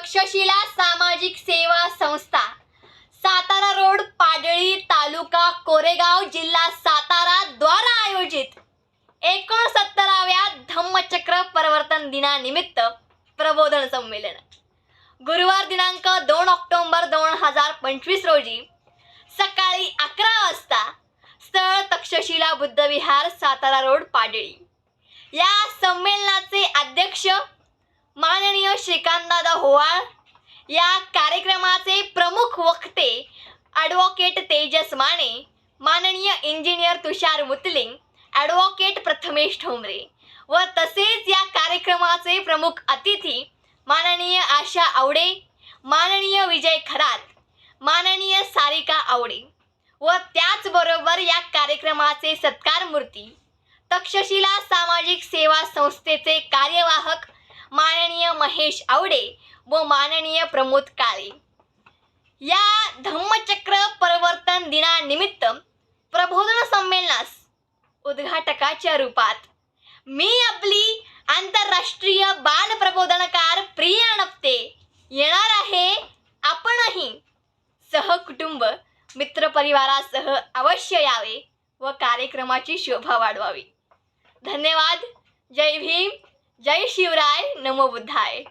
तक्षशिला सामाजिक सेवा संस्था. सातारा रोड पाडळी तालुका कोरेगाव जिल्हा सातारा द्वारा आयोजित एकोणसत्तराव्या धम्मचक्र परिवर्तन दिनानिमित्त प्रबोधन संमेलन. गुरुवार दिनांक दोन ऑक्टोंबर दोन हजार पंचवीस रोजी सकाळी अकरा वाजता स्थळ तक्षशिला बुद्धविहार सातारा रोड पाडळी. या संमेलनाचे अध्यक्ष माननीय श्रीकांतदादा होवाळ या कार्यक्रमाचे प्रमुख वक्ते ॲडव्होकेट तेजस माने माननीय इंजिनियर तुषार मुतलिंग ॲडव्होकेट प्रथमेश ठोंबरे व तसेच या कार्यक्रमाचे प्रमुख अतिथी माननीय आशा आवडे माननीय विजय खरात माननीय सारिका आवडे व त्याचबरोबर या कार्यक्रमाचे सत्कार मूर्ती तक्षशिला सामाजिक सेवा संस्थेचे महेश आवडे व माननीय प्रमोद काळे. या धम्मचक्र परिवर्तन दिनानिमित्त प्रबोधन संमेलनास उद्घाटकाच्या रूपात मी आपली आंतरराष्ट्रीय बाल प्रबोधनकार प्रिया नपते येणार आहे आपणही. सहकुटुंब मित्रपरिवारासह अवश्य यावे व कार्यक्रमाची शोभा वाढवावी. धन्यवाद. जय भीम. जय शिवराय नमो बुद्धाय.